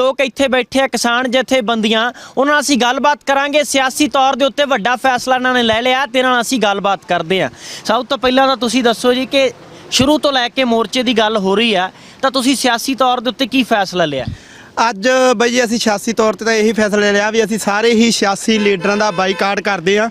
ਲੋਕ ਇੱਥੇ ਬੈਠੇ ਆ, ਕਿਸਾਨ ਜਥੇਬੰਦੀਆਂ। ਉਹਨਾਂ ਨਾਲ ਅਸੀਂ ਗੱਲਬਾਤ ਕਰਾਂਗੇ। ਸਿਆਸੀ ਤੌਰ ਦੇ ਉੱਤੇ ਵੱਡਾ ਫੈਸਲਾ ਇਹਨਾਂ ਨੇ ਲੈ ਲਿਆ, ਤੇ ਨਾਲ ਅਸੀਂ ਗੱਲਬਾਤ ਕਰਦੇ ਆ। ਸਭ ਤੋਂ ਪਹਿਲਾਂ ਤਾਂ ਤੁਸੀਂ ਦੱਸੋ ਜੀ ਕਿ ਸ਼ੁਰੂ ਤੋਂ ਲੈ ਕੇ ਮੋਰਚੇ ਦੀ ਗੱਲ ਹੋ ਰਹੀ ਆ, ਤਾਂ ਤੁਸੀਂ ਸਿਆਸੀ ਤੌਰ ਦੇ ਉੱਤੇ ਕੀ ਫੈਸਲਾ ਲਿਆ? ਅੱਜ ਬਈ ਜੀ ਅਸੀਂ ਸਿਆਸੀ ਤੌਰ ਤੇ ਤਾਂ ਇਹੀ ਫੈਸਲਾ ਲਿਆ ਵੀ ਅਸੀਂ ਸਾਰੇ ਹੀ ਸਿਆਸੀ ਲੀਡਰਾਂ ਦਾ ਬਾਈਕਾਟ ਕਰਦੇ ਆ।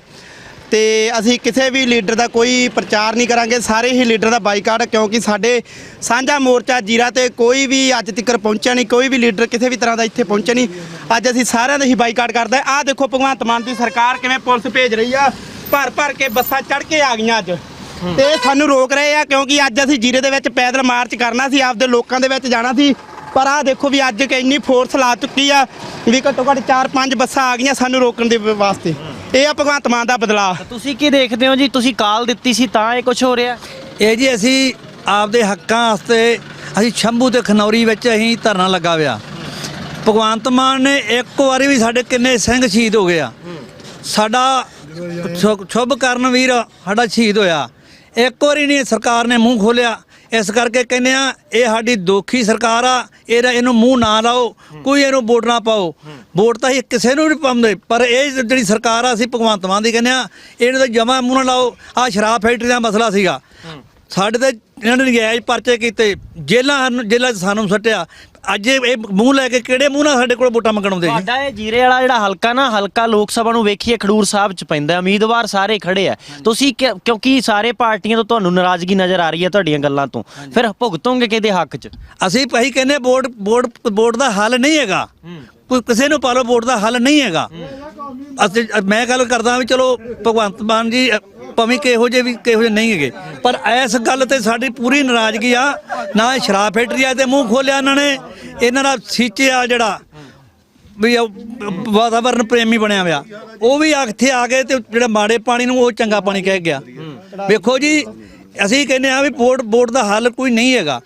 ਤੇ ਅਸੀਂ ਕਿਸੇ ਵੀ ਲੀਡਰ ਦਾ ਕੋਈ ਪ੍ਰਚਾਰ ਨਹੀਂ ਕਰਾਂਗੇ। ਸਾਰੇ ਹੀ ਲੀਡਰ ਦਾ ਬਾਈਕਾਟ, ਕਿਉਂਕਿ ਸਾਡੇ ਸਾਂਝਾ ਮੋਰਚਾ ਜੀਰਾ ਤੇ ਕੋਈ ਵੀ ਅੱਜ ਤੱਕ ਪਹੁੰਚਿਆ ਨਹੀਂ, ਕੋਈ ਵੀ ਲੀਡਰ ਕਿਸੇ ਵੀ ਤਰ੍ਹਾਂ ਦਾ ਇੱਥੇ ਪਹੁੰਚਿਆ ਨਹੀਂ। ਅੱਜ ਅਸੀਂ ਸਾਰਿਆਂ ਦਾ ਹੀ ਬਾਈਕਾਟ ਕਰਦਾ ਆਹ ਦੇਖੋ ਭਗਵੰਤ ਮਾਨ ਦੀ ਸਰਕਾਰ ਕਿਵੇਂ ਪੁਲਿਸ ਭੇਜ ਰਹੀ ਆ। ਭਰ ਭਰ ਕੇ ਬੱਸਾਂ ਚੜ ਕੇ ਆ ਗਈਆਂ ਅੱਜ। ਤੇ ਸਾਨੂੰ ਰੋਕ ਰਹੇ ਆ, ਕਿਉਂਕਿ ਅੱਜ ਅਸੀਂ ਜੀਰੇ ਦੇ ਵਿੱਚ ਪੈਦਲ ਮਾਰਚ ਕਰਨਾ ਸੀ, ਆਪਦੇ ਲੋਕਾਂ ਦੇ ਵਿੱਚ ਜਾਣਾ ਸੀ। ਪਰ ਆਹ ਦੇਖੋ ਵੀ ਅੱਜ ਇੰਨੀ ਫੋਰਸ ਲਾ ਚੁੱਕੀ ਆ, ਵੀ ਘੱਟੋ ਘੱਟ 4-5 ਬੱਸਾਂ ਆ ਗਈਆਂ ਸਾਨੂੰ ਰੋਕਣ ਦੇ ਵਾਸਤੇ। ਇਹ ਆ ਭਗਵੰਤ ਮਾਨ ਦਾ ਬਦਲਾਅ। ਤੁਸੀਂ ਕੀ ਦੇਖਦੇ ਹੋ ਜੀ? ਤੁਸੀਂ ਕਾਲ ਦਿੱਤੀ ਸੀ ਤਾਂ ਇਹ ਕੁਝ ਹੋ ਰਿਹਾ? ਇਹ ਜੀ ਅਸੀਂ ਆਪਦੇ ਹੱਕਾਂ ਵਾਸਤੇ ਅਸੀਂ ਸ਼ੰਭੂ ਤੇ ਖਨੌਰੀ ਵਿੱਚ ਅਸੀਂ ਧਰਨਾ ਲੱਗਾ ਹੋਇਆ। ਭਗਵੰਤ ਮਾਨ ਨੇ ਇੱਕ ਵਾਰੀ ਵੀ ਸਾਡੇ ਕਿੰਨੇ ਸਿੰਘ ਸ਼ਹੀਦ ਹੋ ਗਏ ਆ। ਸਾਡਾ ਸ਼ੁਭ- ਸ਼ੁਭ ਕਰਨਵੀਰ ਸਾਡਾ ਸ਼ਹੀਦ ਹੋਇਆ। ਇੱਕ ਵਾਰੀ ਨਹੀਂ ਸਰਕਾਰ ਨੇ ਮੂੰਹ ਖੋਲਿਆ। ਇਸ ਕਰਕੇ ਕਹਿੰਦੇ ਆ, ਇਹ ਸਾਡੀ ਦੋਖੀ ਸਰਕਾਰ ਆ, ਇਹਦਾ ਇਹਨੂੰ ਮੂੰਹ ਨਾ ਲਾਓ, ਕੋਈ ਇਹਨੂੰ ਵੋਟ ਨਾ ਪਾਓ। ਵੋਟ ਤਾਂ ਅਸੀਂ ਕਿਸੇ ਨੂੰ ਨਹੀਂ ਪਾਉਂਦੇ, ਪਰ ਇਹ ਜਿਹੜੀ ਸਰਕਾਰ ਆ, ਅਸੀਂ ਭਗਵੰਤ ਮਾਨ ਦੀ ਕਹਿੰਦੇ ਆ ਇਹਨੂੰ ਤਾਂ ਜਮਾ ਮੂੰਹ ਨਾ ਲਾਓ। ਆ ਸ਼ਰਾਬ ਫੈਕਟਰੀ ਦਾ ਮਸਲਾ ਸੀਗਾ। ਸਾਡੇ ਤੇ ਇਹਨਾਂ ਨੇ ਨਜਾਇਜ਼ ਪਰਚੇ ਕੀਤੇ, ਜੇਲ੍ਹਾਂ ਸਾਨੂੰ ਜੇਲਾਂ 'ਚ ਸਾਨੂੰ ਸੱਟਿਆ। ਅੱਜ ਇਹ ਇਹ ਮੂੰਹ ਲੈ ਕੇ ਕਿਹੜੇ ਮੂੰਹ ਨਾਲ ਸਾਡੇ ਕੋਲ ਵੋਟਾਂ ਮੰਗਣ ਆਉਂਦੇ ਜੀ? ਤੁਹਾਡਾ ਇਹ ਜੀਰੇ ਵਾਲਾ ਜਿਹੜਾ ਹਲਕਾ ਨਾ ਹਲਕਾ ਲੋਕ ਸਭਾ ਨੂੰ ਵੇਖੀਏ ਖਡੂਰ ਸਾਹਿਬ ਚ ਪੈਂਦਾ ਹੈ। ਉਮੀਦਵਾਰ ਸਾਰੇ ਖੜੇ ਆ। ਤੁਸੀਂ ਕਿ- ਕਿਉਂਕਿ ਸਾਰੇ ਪਾਰਟੀਆਂ ਤੋਂ ਤੁਹਾਨੂੰ ਨਾਰਾਜ਼ਗੀ ਨਜ਼ਰ ਆ ਰਹੀ ਹੈ ਤੁਹਾਡੀਆਂ ਗੱਲਾਂ ਤੋਂ। ਫਿਰ ਭੁਗਤੋਗੇ ਕਿਹਦੇ ਹੱਕ ਚ? ਅਸੀਂ ਭਾਈ ਕਹਿੰਦੇ ਵੋਟ ਵੋਟ ਵੋਟ ਦਾ ਹੱਲ ਨਹੀਂ ਹੈਗਾ। ਕੋਈ ਕਿਸੇ ਨੂੰ ਪਾ ਲਓ ਵੋਟ ਦਾ ਹੱਲ ਨਹੀਂ ਹੈਗਾ। ਅਸੀਂ ਮੈਂ ਗੱਲ ਕਰਦਾ ਵੀ ਚਲੋ ਭਗਵੰਤ ਮਾਨ ਜੀ ਅ, ਭਾਵੇਂ ਕਿਹੋ ਜਿਹੇ ਵੀ, ਕਿਹੋ ਜਿਹੇ ਨਹੀਂ ਹੈਗੇ। ਪਰ ਇਸ ਗੱਲ ਤੇ ਸਾਡੀ ਪੂਰੀ ਨਾਰਾਜ਼ਗੀ ਆ, ਨਾ ਇਹ ਸ਼ਰਾਬ ਫੈਕਟਰੀ ਆ ਤੇ ਮੂੰਹ ਖੋਲਿਆ ਇਹਨਾਂ ਨੇ, ਇਹਨਾਂ ਦਾ ਸੀਚਿਆ ਜਿਹੜਾ, ਵੀ ਵਾਤਾਵਰਨ ਪ੍ਰੇਮੀ ਬਣਿਆ ਹੋਇਆ। ਉਹ ਵੀ ਇੱਥੇ ਆ ਗਏ ਤੇ ਜਿਹੜਾ ਮਾੜੇ ਪਾਣੀ ਨੂੰ ਉਹ ਚੰਗਾ ਪਾਣੀ ਕਹਿ ਗਿਆ। ਵੇਖੋ ਜੀ, ਅਸੀਂ ਕਹਿੰਦੇ ਆ ਵੀ ਵੋਟ ਵੋਟ ਦਾ ਹੱਲ ਕੋਈ ਨਹੀਂ ਹੈਗਾ।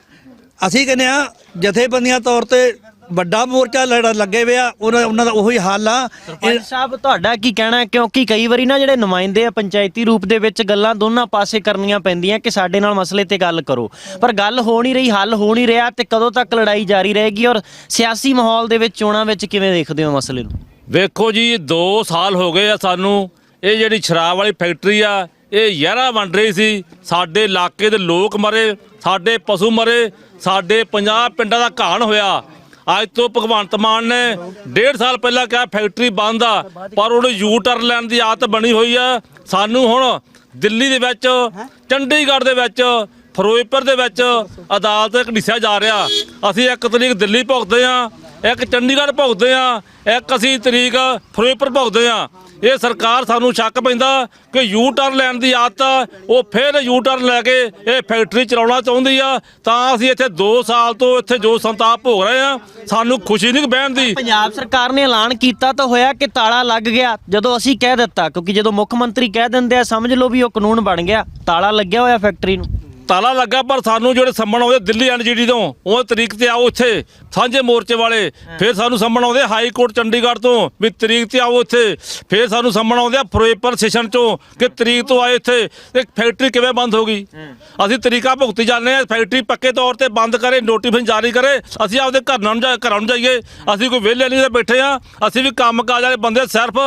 ਅਸੀਂ ਕਹਿੰਦੇ ਆ, ਜਥੇਬੰਦੀਆਂ ਤੌਰ ਤੇ ਵੱਡਾ ਮੋਰਚਾ ਲੜਾ ਲੱਗੇ ਹੋਇਆ ਉਹਨਾਂ ਉਹਨਾਂ ਦਾ ਉਹੀ ਹੱਲ ਆ। ਇਹ- ਪੰਜ ਸਾਹਿਬ ਤੁਹਾਡਾ ਕੀ ਕਹਿਣਾ ਹੈ? ਕਿਉਂਕਿ ਕਈ ਵਾਰੀ ਨਾ ਜਿਹੜੇ ਨੁਮਾਇੰਦੇ ਆ ਪੰਚਾਇਤੀ ਰੂਪ ਦੇ ਵਿੱਚ ਗੱਲਾਂ ਦੋਨਾਂ ਪਾਸੇ ਕਰਨੀਆਂ ਪੈਂਦੀਆਂ ਕਿ ਸਾਡੇ ਨਾਲ ਮਸਲੇ ਤੇ ਗੱਲ ਕਰੋ। ਪਰ ਗੱਲ ਹੋ ਨਹੀਂ ਰਹੀ ਹੱਲ ਹੋ ਨਹੀਂ ਰਿਹਾ ਤੇ ਕਦੋਂ ਤੱਕ ਲੜਾਈ ਜਾਰੀ ਰਹੇਗੀ ਔਰ ਸਿਆਸੀ ਮਾਹੌਲ ਦੇ ਵਿੱਚ ਚੋਣਾਂ ਵਿੱਚ ਕਿਵੇਂ ਦੇਖਦੇ ਹੋ ਮਸਲੇ ਨੂੰ? ਵੇਖੋ ਜੀ 2 ਸਾਲ ਹੋ ਗਏ ਆ ਸਾਨੂੰ। ਇਹ ਜਿਹੜੀ ਸ਼ਰਾਬ ਵਾਲੀ ਫੈਕਟਰੀ ਆ ਇਹ ਯਾਰਾ ਵੰਡ ਰਹੀ ਸੀ। ਸਾਡੇ ਇਲਾਕੇ ਦੇ ਲੋਕ ਮਰੇ ਸਾਡੇ ਪਸ਼ੂ ਮਰੇ ਸਾਡੇ 50 ਪਿੰਡਾਂ ਦਾ ਘਾਣ ਹੋਇਆ। ਅੱਜ ਤੋਂ ਭਗਵੰਤ ਮਾਨ ਨੇ ਡੇਢ ਸਾਲ ਪਹਿਲਾਂ ਕਿਹਾ ਫੈਕਟਰੀ ਬੰਦ ਆ ਪਰ ਉਹਨੇ ਯੂ ਟਰਨ ਲੈਣ ਦੀ ਆਦਤ ਬਣੀ ਹੋਈ ਆ। ਸਾਨੂੰ ਹੁਣ ਦਿੱਲੀ ਦੇ ਵਿੱਚ ਚੰਡੀਗੜ੍ਹ ਦੇ ਵਿੱਚ ਫਿਰੋਜ਼ਪੁਰ ਦੇ ਵਿੱਚ ਅਦਾਲਤ ਘੜੀਸਿਆ ਜਾ ਰਿਹਾ। ਅਸੀਂ ਇੱਕ ਤਰੀਕ ਦਿੱਲੀ ਭੁਗਤਦੇ ਆ ਇੱਕ ਚੰਡੀਗੜ੍ਹ ਭੁਗਤਦੇ ਆ ਇੱਕ ਅਸੀਂ ਤਰੀਕ ਫਿਰੋਜ਼ਪੁਰ ਭੁਗਤਦੇ ਆ ਇਹ ਸਰਕਾਰ ਸਾਨੂੰ ਸ਼ੱਕ ਪੈਂਦਾ ਕਿ ਯੂ ਟਰਨ ਲੈਣ ਦੀ ਆਦਤ ਆ, ਉਹ ਫਿਰ ਯੂ ਟਰਨ ਲੈ ਕੇ ਇਹ ਫੈਕਟਰੀ ਚਲਾਉਣਾ ਚਾਹੁੰਦੀ ਆ। ਤਾਂ ਅਸੀਂ ਇੱਥੇ 2 ਸਾਲ ਤੋਂ ਇੱਥੇ ਜੋ ਸੰਤਾਪ ਭੋਗ ਰਹੇ ਆ ਸਾਨੂੰ ਖੁਸ਼ੀ ਨਹੀਂ ਬਹਿਣ ਦੀ। ਪੰਜਾਬ ਸਰਕਾਰ ਨੇ ਐਲਾਨ ਕੀਤਾ ਤਾਂ ਹੋਇਆ ਕਿ ਤਾਲਾ ਲੱਗ ਗਿਆ। ਜਦੋਂ ਅਸੀਂ ਕਹਿ ਦਿੱਤਾ ਕਿਉਂਕਿ ਜਦੋਂ ਮੁੱਖ ਮੰਤਰੀ ਕਹਿ ਦਿੰਦੇ ਆ ਸਮਝ ਲਓ ਵੀ ਉਹ ਕਾਨੂੰਨ ਬਣ ਗਿਆ ਤਾਲਾ ਲੱਗਿਆ ਹੋਇਆ ਫੈਕਟਰੀ ਨੂੰ। ਤਾਲਾ ਲੱਗਾ ਪਰ ਸਾਨੂੰ ਜਿਹੜੇ ਸੰਮਣ ਆਉਂਦੇ ਦਿੱਲੀ ਐਨਜੀਡੀ ਤੋਂ ਉਹ ਤਰੀਕ ਤੇ ਆਓ ਇੱਥੇ। ਸਾਂਝੇ ਮੋਰਚੇ ਵਾਲੇ ਫਿਰ ਸਾਨੂੰ ਸੰਮਣ ਆਉਂਦੇ ਹਾਈ ਕੋਰਟ ਚੰਡੀਗੜ੍ਹ ਤੋਂ ਵੀ ਤਰੀਕ ਤੇ ਆਓ ਇੱਥੇ। ਫਿਰ ਸਾਨੂੰ ਸੰਮਣ ਆਉਂਦੇ ਆ ਫਿਰੋਜ਼ਪੁਰ ਸੈਸ਼ਨ ਚੋਂ ਕਿ ਤਰੀਕ ਤੋਂ ਆਏ ਇੱਥੇ। ਇਹ ਫੈਕਟਰੀ ਕਿਵੇਂ ਬੰਦ ਹੋ ਗਈ? ਅਸੀਂ ਤਰੀਕਾ ਭੁਗਤੀ ਜਾਂਦੇ ਆ ਫੈਕਟਰੀ ਪੱਕੇ ਤੌਰ ਤੇ ਬੰਦ ਕਰੇ ਨੋਟੀਫਿਕੇਸ਼ਨ ਜਾਰੀ ਕਰੇ। ਅਸੀਂ ਆਪਦੇ ਘਰ ਨੂੰ ਜਾ ਘਰਾਂ ਨੂੰ ਜਾਈਏ। ਅਸੀਂ ਕੋਈ ਵਿਹਲੇ ਨਹੀਂ ਤੇ ਬੈਠੇ ਆ। ਅਸੀਂ ਵੀ ਕੰਮ ਕਾਜ ਵਾਲੇ ਬੰਦੇ ਸਿਰਫ।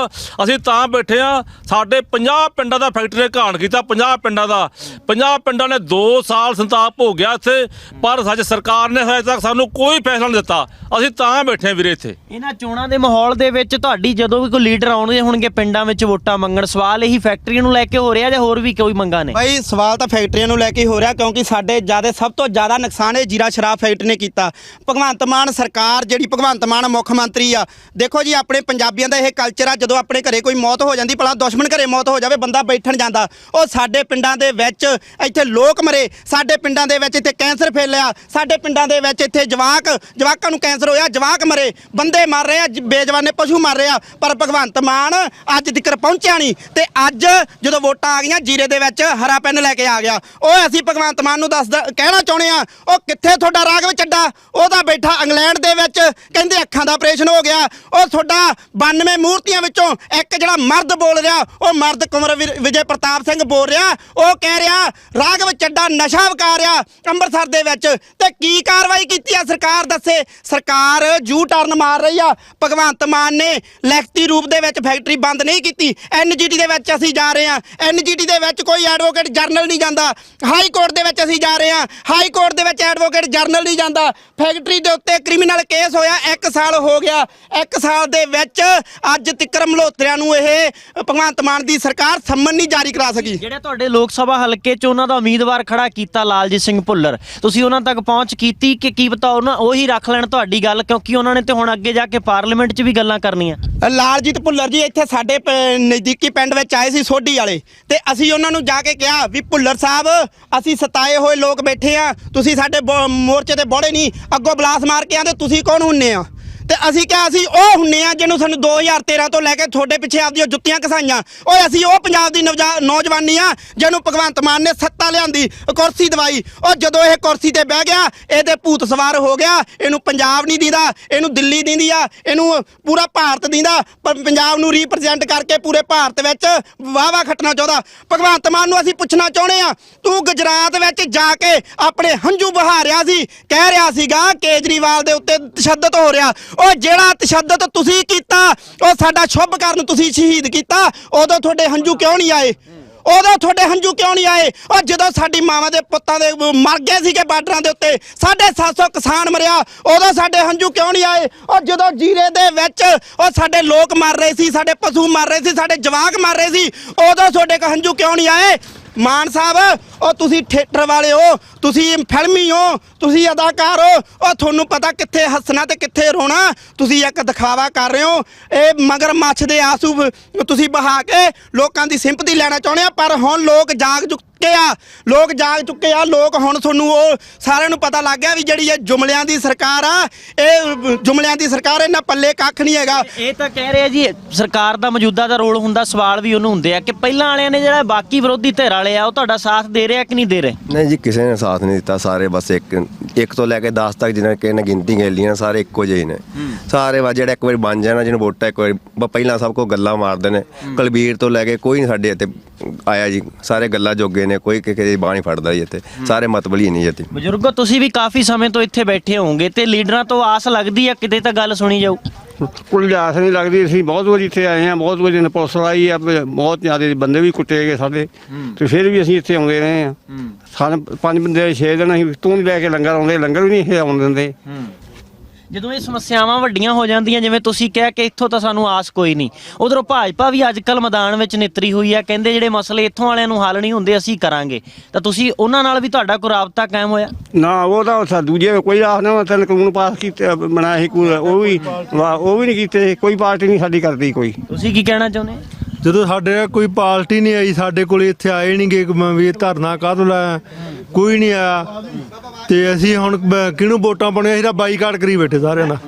ਅਸੀਂ ਤਾਂ ਬੈਠੇ ਆ ਸਾਡੇ 50 ਪਿੰਡਾਂ ਦਾ ਫੈਕਟਰੀ ਨੇ ਘਾਣ ਕੀਤਾ 50 ਪਿੰਡਾਂ ਦਾ। 50 ਪਿੰਡਾਂ ਨੇ 2 ਸਾਲ ਸੰਤਾਪ ਹੋ ਗਿਆ ਇੱਥੇ। ਪਰ ਸੱਚ ਸਰਕਾਰ ਨੇ ਹਜੇ ਤੱਕ ਸਾਨੂੰ ਕੋਈ ਫੈਸਲਾ ਦਿੱਤਾ। ਅਸੀਂ ਤਾਂ ਬੈਠੇ ਆ ਵੀਰੇ ਇੱਥੇ। ਇਹਨਾਂ ਚੋਣਾਂ ਦੇ ਮਾਹੌਲ ਦੇ ਵਿੱਚ ਤੁਹਾਡੀ ਜਦੋਂ ਵੀ ਕੋਈ ਲੀਡਰ ਆਉਣਗੇ ਹੋਣਗੇ ਪਿੰਡਾਂ ਵਿੱਚ ਵੋਟਾਂ ਮੰਗਣ। ਸਵਾਲ ਇਹੀ ਫੈਕਟਰੀਆਂ ਨੂੰ ਲੈ ਕੇ ਹੋ ਰਿਹਾ ਜਾਂ ਹੋਰ ਵੀ ਕੋਈ ਮੰਗਾਂ ਨੇ? ਭਾਈ ਸਵਾਲ ਤਾਂ ਫੈਕਟਰੀਆਂ ਨੂੰ ਲੈ ਕੇ ਹੀ ਹੋ ਰਿਹਾ ਕਿਉਂਕਿ ਸਾਡੇ ਜ਼ਿਆਦਾ ਸਭ ਤੋਂ ਜ਼ਿਆਦਾ ਨੁਕਸਾਨ ਇਹ ਜੀਰਾ ਸ਼ਰਾਬ ਫੈਕਟਰੀ ਨੇ ਕੀਤਾ। ਭਗਵੰਤ ਮਾਨ ਸਰਕਾਰ ਜਿਹੜੀ ਭਗਵੰਤ ਮਾਨ ਮੁੱਖ ਮੰਤਰੀ ਆ ਦੇਖੋ ਜੀ ਆਪਣੇ ਪੰਜਾਬੀਆਂ ਦਾ ਇਹ ਕਲਚਰ ਆ ਜਦੋਂ ਆਪਣੇ ਘਰੇ ਕੋਈ ਮੌਤ ਹੋ ਜਾਂਦੀ ਭਲਾ ਦੁਸ਼ਮਣ ਘਰੇ ਮੌਤ ਹੋ ਜਾਵੇ ਬੰਦਾ ਬੈਠਣ ਜਾਂਦਾ। ਉਹ ਸਾਡੇ ਪਿੰਡਾਂ ਦੇ ਵਿੱਚ ਇੱਥੇ ਲੋਕ ਮਰੇ ਸਾਡੇ ਪਿੰਡਾਂ ਦੇ ਵਿੱਚ ਇੱਥੇ ਕੈਂਸਰ ਫੈਲਿਆ ਸਾਡੇ ਪਿੰਡਾਂ ਦੇ ਵਿੱਚ ਇੱਥੇ ਜਵਾਕ ਜਵਾਕਾਂ ਨੂੰ ਕੈਂਸਰ ਹੋਇਆ, ਜਵਾਕ ਮਰੇ, ਬੰਦੇ ਮਰ ਰਹੇ ਆ, ਜ- ਬੇਜਵਾਨੇ ਪਸ਼ੂ ਮਰ ਰਹੇ ਆ, ਪਰ ਭਗਵੰਤ ਮਾਨ ਅੱਜ ਤੱਕ ਪਹੁੰਚਿਆ ਨਹੀਂ ਤੇ ਅੱਜ ਜਦੋਂ ਵੋਟਾਂ ਆ ਗਈਆਂ ਜੀਰੇ ਦੇ ਵਿੱਚ ਹਰਾ ਪੈਨ ਲੈ ਕੇ ਆ ਗਿਆ। ਉਹ ਅਸੀਂ ਭਗਵੰਤ ਮਾਨ ਨੂੰ ਦੱਸ ਕਹਿਣਾ ਚਾਹੁੰਦੇ ਆ, ਉਹ ਕਿੱਥੇ ਤੁਹਾਡਾ ਰਾਘਵ ਚੱਡਾ ਉਹ ਤਾਂ ਬੈਠਾ ਇੰਗਲੈਂਡ ਦੇ ਵਿੱਚ, ਕਹਿੰਦੇ ਅੱਖਾਂ ਦਾ ਆਪਰੇਸ਼ਨ ਹੋ ਗਿਆ। ਉਹ ਤੁਹਾਡਾ 92 ਮੂਰਤੀਆਂ ਵਿੱਚੋਂ ਇੱਕ ਜਿਹੜਾ ਮਰਦ ਬੋਲ ਰਿਹਾ, ਉਹ ਮਰਦ ਕੁਮਰ ਵਿ- ਵਿਜੇ ਪ੍ਰਤਾਪ ਸਿੰਘ ਬੋਲ ਰਿਹਾ, ਉਹ ਕਹਿ ਰਿਹਾ ਰਾਘਵ ਚੱਡਾ ਨਸ਼ਾ ਵਿਕਾ ਰਿਹਾ ਅੰਮ੍ਰਿਤਸਰ ਦੇ ਵਿੱਚ ਤੇ ਕੀ ਕਾਰਵਾਈ ਕੀਤੀ ਆ ਸਰਕਾਰ? ਦੱਸੇ ਸਰਕਾਰ ਜੂ ਟਰਨ ਮਾਰ ਰਹੀ ਆ। ਭਗਵੰਤ ਮਾਨ ਨੇ ਲਿਖਤੀ ਰੂਪ ਦੇ ਵਿੱਚ ਫੈਕਟਰੀ ਬੰਦ ਨਹੀਂ ਕੀਤੀ। ਐਨਜੀਟੀ ਦੇ ਵਿੱਚ ਅਸੀਂ ਜਾ ਰਹੇ ਹਾਂ। ਐਨਜੀਟੀ ਦੇ ਵਿੱਚ ਕੋਈ ਐਡਵੋਕੇਟ ਜਰਨਲ ਨਹੀਂ ਜਾਂਦਾ। ਹਾਈ ਕੋਰਟ ਦੇ ਵਿੱਚ ਅਸੀਂ ਜਾ ਰਹੇ ਹਾਂ। ਹਾਈ ਕੋਰਟ ਦੇ ਵਿੱਚ ਐਡਵੋਕੇਟ ਜਰਨਲ ਨਹੀਂ ਜਾਂਦਾ। ਫੈਕਟਰੀ ਦੇ ਉੱਤੇ ਕ੍ਰਿਮੀਨਲ ਕੇਸ ਹੋਇਆ। 1 ਸਾਲ ਹੋ ਗਿਆ। 1 ਸਾਲ ਦੇ ਵਿੱਚ ਅੱਜ ਤਿੱਕਰ ਮਲਹੋਤਰਿਆਂ ਨੂੰ ਇਹ ਭਗਵੰਤ ਮਾਨ ਦੀ ਸਰਕਾਰ ਸੰਮਨ ਨਹੀਂ ਜਾਰੀ ਕਰਾ ਸਕੀ। ਜਿਹੜੇ ਤੁਹਾਡੇ ਲੋਕ ਸਭਾ ਹਲਕੇ 'ਚ ਉਹਨਾਂ ਦਾ ਉਮੀਦਵਾਰ ਖੜਾ ਕੀਤਾ ਲਾਲਜੀਤ ਸਿੰਘ ਭੁੱਲਰ। ਤੁਸੀਂ ਉਹਨਾਂ ਤੱਕ ਪਹੁੰਚ ਕੀਤੀ ਕਿ ਕੀ ਪਤਾ ਉਹਨਾਂ ਉਹੀ ਰੱਖ ਰੱਖ ਲੈਣ ਤੁਹਾਡੀ ਗੱਲ, ਕਿਉਂਕਿ ਉਹਨਾਂ ਨੇ ਤੇ ਹੁਣ ਅੱਗੇ ਜਾ ਕੇ ਪਾਰਲੀਮੈਂਟ 'ਚ ਵੀ ਗੱਲਾਂ ਕਰਨੀਆਂ। ਲਾਲਜੀਤ ਭੁੱਲਰ ਜੀ, ਇੱਥੇ ਸਾਡੇ ਪ- ਨਜ਼ਦੀਕੀ ਪਿੰਡ ਵਿੱਚ ਆਏ ਸੀ ਸੋਢੀ ਵਾਲੇ। ਤੇ ਅਸੀਂ ਉਹਨਾਂ ਨੂੰ ਜਾ ਕੇ ਕਿਹਾ ਵੀ ਭੁੱਲਰ ਸਾਹਿਬ, ਅਸੀਂ ਸਤਾਏ ਹੋਏ ਲੋਕ ਬੈਠੇ ਆ, ਤੁਸੀਂ ਸਾਡੇ ਬੋ- ਮੋਰਚੇ ਤੇ ਬੋੜੇ ਨਹੀਂ, ਅੱਗੋਂ ਬਲਾਸ ਮਾਰ ਕੇ ਆਂਦੇ ਤੁਸੀਂ ਕੌਣ ਹੁੰਨੇ ਆ? ਤੇ ਅਸੀਂ ਕਿਹਾ ਅਸੀਂ ਉਹ ਹੁੰਨੇ ਆ ਜਿਹਨੂੰ ਸਾਨੂੰ 2013 ਤੋਂ ਲੈ ਕੇ ਤੁਹਾਡੇ ਪਿੱਛੇ ਆਪਦੀਆਂ ਜੁੱਤੀਆਂ ਘਸਾਈਆਂ ਓਏ, ਅਸੀਂ ਉਹ ਪੰਜਾਬ ਦੀ ਨੌਜਾ- ਨੌਜਵਾਨੀ ਆ, ਜਿਹਨੂੰ ਭਗਵੰਤ ਮਾਨ ਨੇ ਸੱਤਾ ਲਿਆਂਦੀ, ਕੁਰਸੀ ਦਵਾਈ। ਉਹ ਜਦੋਂ ਇਹ ਕੁਰਸੀ ਤੇ ਬਹਿ ਗਿਆ, ਇਹਦੇ ਭੂਤ ਸਵਾਰ ਹੋ ਗਿਆ, ਇਹਨੂੰ ਪੰਜਾਬ ਨਹੀਂ ਦਿੰਦਾ, ਇਹਨੂੰ ਦਿੱਲੀ ਦਿੰਦੀ ਆ, ਇਹਨੂੰ ਪੂਰਾ ਭਾਰਤ ਦਿੰਦਾ ਪਰ ਪੰਜਾਬ ਨੂੰ ਰਿਪਰੈਜ਼ੈਂਟ ਕਰਕੇ ਪੂਰੇ ਭਾਰਤ ਵਿੱਚ ਵਾਵਾ ਖੱਟਣਾ ਚਾਹੁੰਦਾ। ਭਗਵੰਤ ਮਾਨ ਨੂੰ ਅਸੀਂ ਪੁੱਛਣਾ ਚਾਹੁੰਦੇ ਆ, ਤੂੰ ਗੁਜਰਾਤ ਵਿੱਚ ਜਾ ਕੇ ਆਪਣੇ ਹੰਝੂ ਬਹਾ ਰਿਹਾ ਸੀ, ਕਹਿ ਰਿਹਾ ਸੀਗਾ, ਕੇਜਰੀਵਾਲ ਦੇ ਉੱਤੇ ਤਸ਼ੱਦਦ ਹੋ ਰਿਹਾ। ਉਹ ਜਿਹੜਾ ਤਸ਼ੱਦਦ ਤੁਸੀਂ ਕੀਤਾ, ਉਹ ਸਾਡਾ ਸ਼ੁਭ ਕਰਨ ਤੁਸੀਂ ਸ਼ਹੀਦ ਕੀਤਾ, ਉਦੋਂ ਤੁਹਾਡੇ ਹੰਝੂ ਕਿਉਂ ਨਹੀਂ ਆਏ? ਉਦੋਂ ਤੁਹਾਡੇ ਹੰਝੂ ਕਿਉਂ ਨਹੀਂ ਆਏ? ਉਹ ਜਦੋਂ ਸਾਡੀ ਮਾਵਾਂ ਦੇ ਪੁੱਤਾਂ ਦੇ ਮਰ ਗਏ ਸੀਗੇ ਬਾਰਡਰਾਂ ਦੇ ਉੱਤੇ 750 ਕਿਸਾਨ ਮਰਿਆ, ਉਦੋਂ ਸਾਡੇ ਹੰਝੂ ਕਿਉਂ ਨਹੀਂ ਆਏ? ਉਹ ਜਦੋਂ ਜੀਰੇ ਦੇ ਵਿੱਚ ਉਹ ਸਾਡੇ ਲੋਕ ਮਰ ਰਹੇ ਸੀ, ਸਾਡੇ ਪਸ਼ੂ ਮਰ ਰਹੇ ਸੀ, ਸਾਡੇ ਜਵਾਕ ਮਰ ਰਹੇ ਸੀ, ਉਦੋਂ ਤੁਹਾਡੇ ਹੰਝੂ ਕਿਉਂ ਨਹੀਂ ਆਏ? ਮਾਨ ਸਾਹਿਬ ਉਹ ਤੁਸੀਂ ਥੀਏਟਰ ਵਾਲੇ ਹੋ, ਤੁਸੀਂ ਫਿਲਮੀ ਹੋ, ਤੁਸੀਂ ਅਦਾਕਾਰ ਹੋ, ਉਹ ਤੁਹਾਨੂੰ ਪਤਾ ਕਿੱਥੇ ਹੱਸਣਾ ਤੇ ਕਿੱਥੇ ਰੋਣਾ, ਤੁਸੀਂ ਇੱਕ ਦਿਖਾਵਾ ਕਰ ਰਹੇ ਹੋ। ਇਹ ਮਗਰ ਮੱਛ ਦੇ ਆਂਸੂ ਤੁਸੀਂ ਬਹਾ ਕੇ ਲੋਕਾਂ ਦੀ ਸਿੰਪਥੀ ਲੈਣਾ ਚਾਹੁੰਦੇ ਆ, ਪਰ ਹੁਣ ਲੋਕ ਜਾਗ ਚੁੱਕੇ ਆ, ਲੋਕ ਜਾਗ ਚੁੱਕੇ ਆ, ਲੋਕ ਹੁਣ ਤੁਹਾਨੂੰ ਉਹ ਸਾਰਿਆਂ ਨੂੰ ਪਤਾ ਲੱਗ ਗਿਆ ਵੀ ਜਿਹੜੀ ਇਹ ਜੁਮਲਿਆਂ ਦੀ ਸਰਕਾਰ ਆ, ਇਹ ਜੁਮਲਿਆਂ ਦੀ ਸਰਕਾਰ ਇਹਨਾਂ ਪੱਲੇ ਕੱਖ ਨਹੀਂ ਹੈਗਾ। ਇਹ ਤਾਂ ਕਹਿ ਰਿਹਾ ਜੀ, ਸਰਕਾਰ ਦਾ ਮੌਜੂਦਾ ਦਾ ਰੋਲ ਹੁੰਦਾ, ਸਵਾਲ ਵੀ ਉਹਨੂੰ ਹੁੰਦੇ ਆ ਕਿ ਪਹਿਲਾਂ ਵਾਲਿਆਂ ਨੇ ਜਿਹੜਾ ਬਾਕੀ ਵਿਰੋਧੀ ਧਿਰ ਵਾਲੇ ਆ, ਉਹ ਤੁਹਾਡਾ ਸਾਥ ਦੇ ਰਿਹਾ ਕਿ ਨਹੀਂ ਦੇ ਰਹੇ? ਨਹੀਂ ਜੀ ਕਿਸੇ ਨੇ ਸਾਥ ਨਹੀਂ ਦਿੱਤਾ ਸਾਰੇ ਬਸ ਇੱਕ ਇੱਕ ਤੋਂ ਲੈ ਕੇ 10 ਤੱਕ ਜਿਹਨਾਂ ਕਿ ਨੇ ਗਿਣਤੀ ਕਰ ਲੀਆਂ ਸਾਰੇ ਇੱਕੋ ਜਿਹੇ ਨੇ। ਸਾਰੇ ਵਾ ਜਿਹੜਾ ਇੱਕ ਵਾਰੀ ਬਣ ਜਾਣਾ ਜਿਹਨੂੰ ਵੋਟਾਂ ਇੱਕ ਵਾਰੀ ਬ- ਪਹਿਲਾਂ ਸਭ ਕੋ ਗੱਲਾਂ ਮਾਰਦੇ ਨੇ। ਕੁਲਬੀਰ ਤੋਂ ਲੈ ਕੇ ਕੋਈ ਨਹੀਂ ਸਾਡੇ ਇੱਥੇ ਆਇਆ ਜੀ। ਸਾਰੇ ਗੱਲਾਂ ਜੋਗੇ ਨੇ ਕੋਈ ਕਿਸੇ ਦੀ ਬਾਹ ਨਹੀਂ ਫੜਦਾ ਜੀ ਇੱਥੇ। ਸਾਰੇ ਮਤਬਲੀ ਨਹੀਂ ਇੱਥੇ। ਬਜ਼ੁਰਗੋ ਤੁਸੀਂ ਵੀ ਕਾਫੀ ਸਮੇਂ ਤੋਂ ਇੱਥੇ ਬੈਠੇ ਹੋਵੋਗੇ ਤੇ ਲੀਡਰਾਂ ਤੋਂ ਆਸ ਲੱਗਦੀ ਆ ਕਿਤੇ ਤਾਂ ਗੱਲ ਸੁਣੀ ਜਾਊ? ਕੋਈ ਆਸ ਨਹੀਂ ਲੱਗਦੀ ਅਸੀਂ ਬਹੁਤ ਵਾਰੀ ਇੱਥੇ ਆਏ ਹਾਂ ਬਹੁਤ ਵਾਰੀ ਨੇ ਪੁਲਿਸ ਆਈ ਆ ਬਹੁਤ ਜ਼ਿਆਦਾ ਬੰਦੇ ਵੀ ਕੁੱਟੇ ਗਏ ਸਾਡੇ ਤੇ ਫਿਰ ਵੀ ਅਸੀਂ ਇੱਥੇ ਆਉਂਦੇ ਰਹੇ ਹਾਂ। ਸਾਨੂੰ ਪੰਜ ਬੰਦੇ ਛੇ ਦਿਨ ਅਸੀਂ ਤੂੰ ਲੈ ਕੇ ਲੰਗਰ ਆਉਂਦੇ ਲੰਗਰ ਵੀ ਨਹੀਂ ਇਹ ਆਉਣ ਦਿੰਦੇ। ਜਦੋਂ ਇਹ ਸਮੱਸਿਆਵਾਂ ਵੱਡੀਆਂ ਹੋ ਜਾਂਦੀਆਂ ਜਿਵੇਂ ਤੁਸੀਂ ਕਿਹਾ ਕਿ ਇੱਥੋਂ ਤਾਂ ਸਾਨੂੰ ਆਸ ਕੋਈ ਨਹੀਂ। ਉਧਰੋਂ ਭਾਜਪਾ ਵੀ ਅੱਜਕੱਲ ਮੈਦਾਨ ਵਿੱਚ ਨਿਤਰੀ ਹੋਈ ਆ ਕਹਿੰਦੇ ਜਿਹੜੇ ਮਸਲੇ ਇੱਥੋਂ ਵਾਲਿਆਂ ਨੂੰ ਹੱਲ ਨਹੀਂ ਹੁੰਦੇ ਅਸੀਂ ਕਰਾਂਗੇ। ਤਾਂ ਤੁਸੀਂ ਉਹਨਾਂ ਨਾਲ ਵੀ ਤੁਹਾਡਾ ਕੋਈ ਰਾਬਤਾ ਕਾਇਮ ਹੋਇਆ? ਨਾ ਉਹ ਤਾਂ ਸਾ ਦੂਜੇ ਕੋਈ ਆਸ ਨਾ ਤਨ ਕਾਨੂੰਨ ਪਾਸ ਕੀਤੇ ਬਣਾਇਆ ਸੀ ਕੋਈ ਉਹ ਵੀ ਉਹ ਵੀ ਨਹੀਂ ਕੀਤੇ ਕੋਈ ਪਾਰਟੀ ਨਹੀਂ ਸਾਡੀ ਕਰਦੀ ਕੋਈ। ਤੁਸੀਂ ਕੀ ਕਹਿਣਾ ਚਾਹੁੰਦੇ? ਜਦੋਂ ਸਾਡੇ ਕੋਈ ਪਾਰਟੀ ਨਹੀਂ ਆਈ, ਸਾਡੇ ਕੋਲ ਇੱਥੇ ਆਏ ਨਹੀਂਗੇ ਵੀ ਇਹ ਧਰਨਾ ਕਾਹਦੋਂ ਲਾਇਆ? ਕੋਈ ਨਹੀਂ ਆਇਆ। ਤੇ ਅਸੀਂ ਹੁਣ ਕਿਹਨੂੰ ਵੋਟਾਂ ਪਾਉਣੀਆਂ? ਅਸੀਂ ਤਾਂ ਬਾਈਕਾਟ ਕਰੀ ਬੈਠੇ ਸਾਰਿਆਂ ਦਾ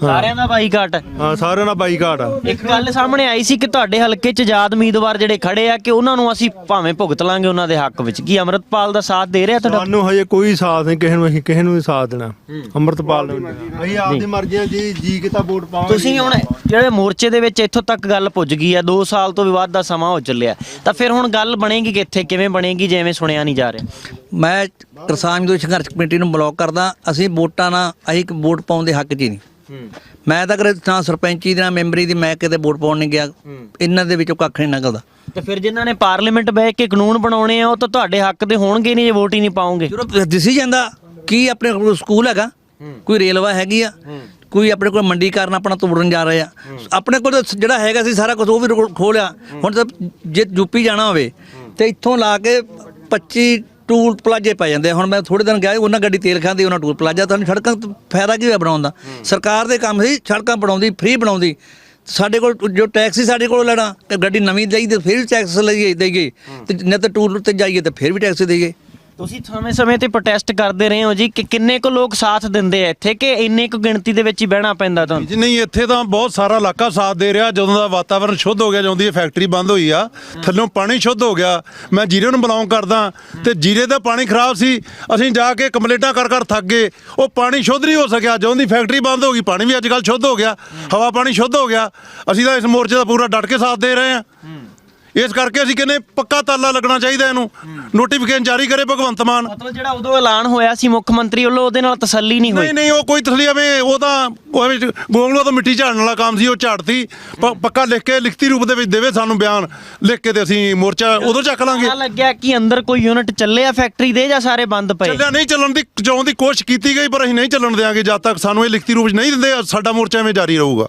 ਸਾਰਿਆਂ ਦਾ ਬਾਈਕਾਟ। ਹਾਂ ਸਾਰਿਆਂ ਦਾ ਬਾਈਕਾਟ ਆ। ਇੱਕ ਗੱਲ ਸਾਹਮਣੇ ਆਈ ਸੀ ਕਿ ਤੁਹਾਡੇ ਹਲਕੇ 'ਚ ਆਜ਼ਾਦ ਉਮੀਦਵਾਰ ਜਿਹੜੇ ਖੜੇ ਆ ਕਿ ਉਹਨਾਂ ਨੂੰ ਅਸੀਂ ਭਾਵੇਂ ਭੁਗਤ ਲਾਂਗੇ ਉਹਨਾਂ ਦੇ ਹੱਕ ਵਿੱਚ। ਕੀ ਅਮਰਤਪਾਲ ਦਾ ਸਾਥ ਦੇ ਰਿਹਾ ਤੁਹਾਡਾ? ਸਾਨੂੰ ਹਜੇ ਕੋਈ ਸਾਥ ਨਹੀਂ ਕਿਸੇ ਨੂੰ ਅਸੀਂ ਕਿਸੇ ਨੂੰ ਵੀ ਸਾਥ ਦੇਣਾ। ਅੰਮ੍ਰਿਤਪਾਲ ਨੂੰ ਨਹੀਂ। ਅਸੀਂ ਆਪਦੀ ਮਰਜ਼ੀ ਜੀ ਜੀ ਕਿਤਾ ਵੋਟ ਪਾਵਾਂਗੇ। ਤੁਸੀਂ ਹੁਣ ਜਿਹੜੇ ਮੋਰਚੇ ਦੇ ਵਿੱਚ ਇੱਥੋਂ ਤੱਕ ਗੱਲ ਪੁੱਜ ਗਈ ਆ 2 ਸਾਲ ਤੋਂ ਵੀ ਵੱਧ ਦਾ ਸਮਾਂ ਹੋ ਚੱਲਿਆ। ਤਾਂ ਫਿਰ ਹੁਣ ਗੱਲ ਬਣੇਗੀ ਕਿੱਥੇ ਕਿਵੇਂ ਬਣੇਗੀ ਜਿਵੇਂ ਸੁਣਿਆ ਨਹੀਂ ਜਾ ਰਿਹਾ। ਮੈਂ ਕਿਸਾਨ ਵਿਰੋਧੀ ਸੰਘਰਸ਼ ਕਮੇਟੀ ਨੂੰ ਬਲੌਕ ਕਰਦਾ ਅਸੀਂ ਵੋਟਾਂ ਨਾਲ ਅਸੀਂ ਇੱਕ ਵੋਟ ਪਾਉਣ ਦੇ ਹੱਕ 'ਚ ਹੀ ਨਹੀਂ। ਮੈਂ ਤਾਂ ਕਦੇ ਨਾ ਸਰਪੰਚੀ ਦੀ ਨਾ ਮੈਂਬਰੀ ਦੀ ਮੈਂ ਕਿਤੇ ਵੋਟ ਪਾਉਣ ਨਹੀਂ ਗਿਆ। ਇਹਨਾਂ ਦੇ ਵਿੱਚੋਂ ਕੱਖ ਨਹੀਂ ਨਿਕਲਦਾ ਤੇ ਫਿਰ ਜਿਨ੍ਹਾਂ ਨੇ ਪਾਰਲੀਮੈਂਟ ਬਹਿ ਕੇ ਕਾਨੂੰਨ ਬਣਾਉਣੇ ਆ ਉਹ ਤਾਂ ਤੁਹਾਡੇ ਹੱਕ ਦੇ ਹੋਣਗੇ ਨਹੀਂ ਜੇ ਵੋਟ ਹੀ ਨਹੀਂ ਪਾਉਂਗੇ ਜਦੋਂ ਦਿਸੀ ਜਾਂਦਾ ਕੀ ਆਪਣੇ ਕੋਲ ਸਕੂਲ ਹੈਗਾ? ਕੋਈ ਰੇਲਵਾ ਹੈਗੀ ਆ? ਕੋਈ ਆਪਣੇ ਕੋਲ ਮੰਡੀ ਕਾਰਨ ਆਪਣਾ ਤੋੜਨ ਜਾ ਰਹੇ ਆ? ਆਪਣੇ ਕੋਲ ਤਾਂ ਜਿਹੜਾ ਹੈਗਾ ਸੀ ਸਾਰਾ ਕੁਝ ਉਹ ਵੀ ਖੋਲਿਆ ਹੁਣ ਤਾਂ ਜੇ ਯੂਪੀ ਜਾਣਾ ਹੋਵੇ ਤੇ ਇੱਥੋਂ ਲਾ ਕੇ 25 ਟੂਲ ਪਲਾਜੇ ਪੈ ਜਾਂਦੇ। ਹੁਣ ਮੈਂ ਥੋੜੇ ਦਿਨ ਗਿਆ ਉਹਨਾਂ ਗੱਡੀ ਤੇਲ ਖਾਂਦੀ ਉਹਨਾਂ ਟੂਲ ਪਲਾਜਾ ਤੁਹਾਨੂੰ ਸੜਕਾਂ ਤੋਂ ਫਾਇਦਾ ਕੀ ਹੋਇਆ ਬਣਾਉਣ ਦਾ? ਸਰਕਾਰ ਦੇ ਕੰਮ ਸੀ ਸੜਕਾਂ ਬਣਾਉਂਦੀ ਫ੍ਰੀ ਬਣਾਉਂਦੀ। ਸਾਡੇ ਕੋਲ ਜੋ ਟੈਕਸ ਸਾਡੇ ਕੋਲ ਲੈਣਾ ਤੇ ਗੱਡੀ ਨਵੀਂ ਲਈ ਤੇ ਫਿਰ ਟੈਕਸ ਲਈਏ ਦੇਈਏ। ਤੇ ਨਾ ਤਾਂ ਟੂਲ ਤੇ ਜਾਈਏ ਤੇ ਫਿਰ ਵੀ ਟੈਕਸ ਦੇਈਏ। ਤੁਸੀਂ ਸਮੇਂ-ਸਮੇਂ ਤੇ ਪ੍ਰੋਟੈਸਟ ਕਰਦੇ ਰਹੇ ਹੋ ਜੀ ਕਿ ਕਿੰਨੇ ਕੁ ਲੋਕ ਸਾਥ ਦਿੰਦੇ ਆ ਇੱਥੇ ਕਿ ਇੰਨੇ ਕੁ ਗਿਣਤੀ ਦੇ ਵਿੱਚ ਹੀ ਬਹਿਣਾ ਪੈਂਦਾ ਤੁਹਾਨੂੰ? ਜੀ ਨਹੀਂ ਇੱਥੇ ਤਾਂ ਬਹੁਤ ਸਾਰਾ ਇਲਾਕਾ ਸਾਥ ਦੇ ਰਿਹਾ ਜਦੋਂ ਦਾ ਵਾਤਾਵਰਣ ਸ਼ੁੱਧ ਹੋ ਗਿਆ ਜਦੋਂ ਦੀ ਫੈਕਟਰੀ ਬੰਦ ਹੋਈ ਆ ਥੱਲੋਂ ਪਾਣੀ ਸ਼ੁੱਧ ਹੋ ਗਿਆ ਮੈਂ ਜੀਰੇ ਨੂੰ ਬਿਲੋਂਗ ਕਰਦਾ ਤੇ ਜੀਰੇ ਦਾ ਪਾਣੀ ਖਰਾਬ ਸੀ ਅਸੀਂ ਜਾ ਕੇ ਕੰਪਲੇਂਟਾਂ ਕਰ ਕਰ ਥੱਕ ਗਏ ਉਹ ਪਾਣੀ ਸ਼ੁੱਧ ਨਹੀਂ ਹੋ ਸਕਿਆ ਜਦੋਂ ਦੀ ਫੈਕਟਰੀ ਬੰਦ ਹੋ ਗਈ ਪਾਣੀ ਵੀ ਅੱਜ ਕੱਲ ਸ਼ੁੱਧ ਹੋ ਗਿਆ ਹਵਾ ਪਾਣੀ ਸ਼ੁੱਧ ਹੋ ਗਿਆ ਅਸੀਂ ਤਾਂ ਇਸ ਮੋਰਚੇ ਦਾ ਪੂਰਾ ਡਟ ਕੇ ਸਾਥ ਦੇ ਰਹੇ ਹਾਂ। ਇਸ ਕਰਕੇ ਅਸੀਂ ਕਹਿੰਦੇ ਪੱਕਾ ਤਾਲਾ ਲੱਗਣਾ ਚਾਹੀਦਾ ਇਹਨੂੰ। ਨੋਟੀਫਿਕੇਸ਼ਨ ਜਾਰੀ ਕਰੇ ਭਗਵੰਤ ਮਾਨ। ਮਤਲਬ ਜਿਹੜਾ ਉਦੋਂ ਐਲਾਨ ਹੋਇਆ ਸੀ ਮੁੱਖ ਮੰਤਰੀ ਵੱਲੋਂ ਉਹਦੇ ਨਾਲ ਤਸੱਲੀ ਨਹੀਂ ਹੋਈ? ਨਹੀਂ ਨਹੀਂ ਉਹ ਕੋਈ ਤਸਲੀ ਐਵੇਂ ਉਹ ਤਾਂ ਉਹ ਗੋਂਗਲੋ ਤੋਂ ਮਿੱਟੀ ਝਾੜਨ ਵਾਲਾ ਕੰਮ ਸੀ ਉਹ ਝਾੜਤੀ। ਪ- ਪੱਕਾ ਲਿਖ ਕੇ ਲਿਖਤੀ ਰੂਪ ਦੇ ਵਿੱਚ ਦੇਵੇ ਸਾਨੂੰ ਬਿਆਨ ਲਿਖ ਕੇ ਤੇ ਅਸੀਂ ਮੋਰਚਾ ਉਦੋਂ ਚੱਕ ਲਾਂਗੇ। ਪਤਾ ਲੱਗਿਆ ਕਿ ਅੰਦਰ ਕੋਈ ਯੂਨਿਟ ਚੱਲਿਆ ਫੈਕਟਰੀ ਦੇ ਜਾਂ ਸਾਰੇ ਬੰਦ ਪਏ? ਚੱਲਿਆ ਨਹੀਂ ਚੱਲਣ ਦੀ ਚੋਣ ਦੀ ਕੋਸ਼ਿਸ਼ ਕੀਤੀ ਗਈ ਪਰ ਅਸੀਂ ਨਹੀਂ ਚੱਲਣ ਦੇਾਂਗੇ ਜਦ ਤੱਕ ਸਾਨੂੰ ਇਹ ਲਿਖਤੀ ਰੂਪ 'ਚ ਨਹੀਂ ਦਿੰਦੇ ਸਾਡਾ ਮੋਰਚਾ ਐਵੇਂ ਜਾਰੀ ਰਹੂਗਾ।